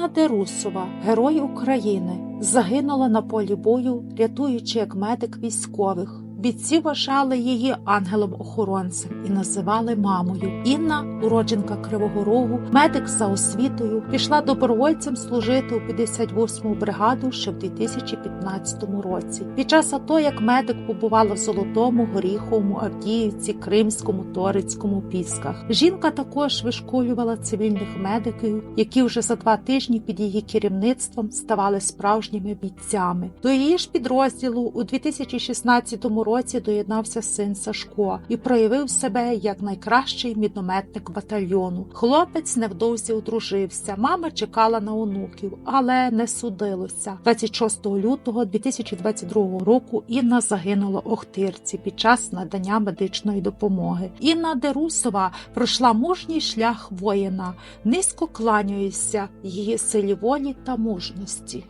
Інна Дерусова, герой України, загинула на полі бою, рятуючи як медик військових. Бійці вважали її ангелом-охоронцем і називали мамою. Інна, уродженка Кривого Рогу, медик за освітою, пішла добровольцем служити у 58-му бригаду ще в 2015 році. Під час АТО як медик побувала в Золотому, Горіховому, Авдіївці, Кримському, Торицькому, Пісках. Жінка також вишколювала цивільних медиків, які вже за два тижні під її керівництвом ставали справжніми бійцями. До її ж підрозділу у 2016 році доєднався син Сашко і проявив себе як найкращий мінометник батальйону. Хлопець невдовзі одружився. Мама чекала на онуків, але не судилося. 26 лютого 2022 року Інна загинула Охтирці під час надання медичної допомоги. Інна Дерусова пройшла мужній шлях воїна. Низько кланяюся її силі волі та мужності.